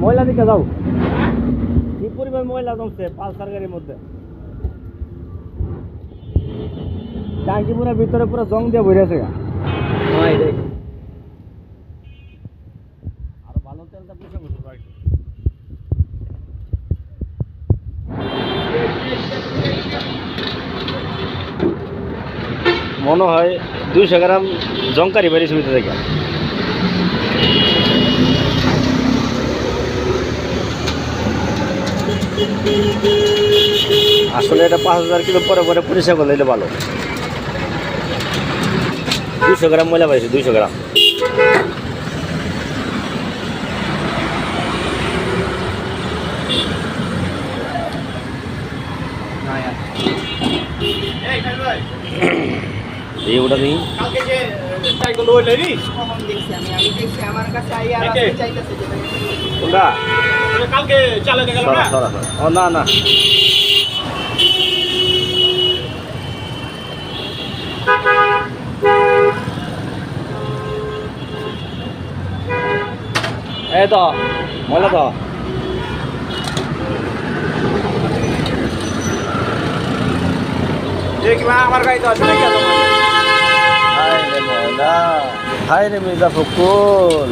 ময়লা দিকে যাও। কি পরিমাণ ময়লা জমছে পালসার গাড়ির মধ্যে? টাঙ্কি পুরো ভিতরে পুরো জং দিয়ে ভরে আছে আর ভালো তেলটা পুষে করতে পারি মনে হয় দুইশো গ্রাম জঙ্কারি বেরিয়েছে ভিতরে থেকে। আসলে এটা পাঁচ হাজার কিলো পরে পরে পরিষ্কার করলে এটা ভালো। দুইশো গ্রাম ময়লা পাইছে, দুইশো গ্রাম। এই, ওটা নেই কালকে যে টাইকোন্ডো হইলে নি কখন দেখছি আমি আমি দেখছি আমার কাছে আইয়া আর একে? আপনি চাইতেছে যে ভাই, কোনটা কালকে চালাতে গেল সরা না সরা সরা। ও না না এই তো ময়লা তো দেখি মা আমার গাড়ি তো আছে হায় রে মির্জা ফকুল